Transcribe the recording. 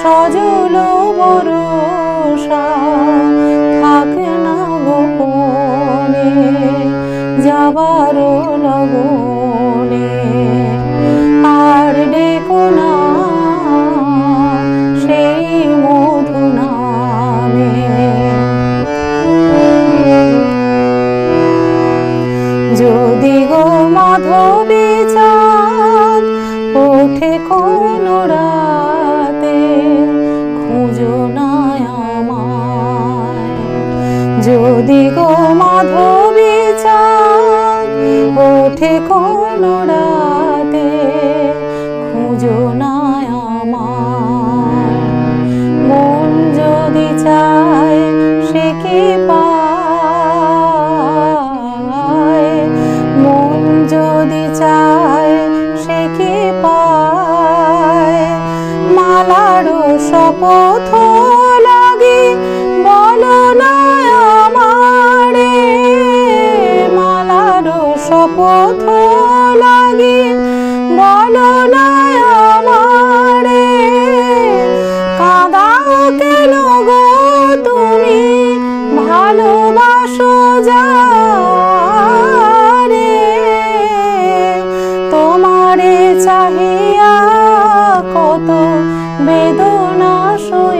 সজল বরষা, থাক না গোপনে যাবার লগনে। আর ডেকো না সেই মধু নামে। যদি গো মাধবী মাধবী চাঁদ ওঠে কোন রাতে, খুঁজো না আমায় মন যদি চায়, সে কি পায়? মন যদি চায়, সে কি পায়? মালারও শপথ পথ লাগে, বলো না আমারে, কাদাও কেন গো তুমি? ভালোবাসো যারে, তোমারে চাহিয়া কত বেদনা সই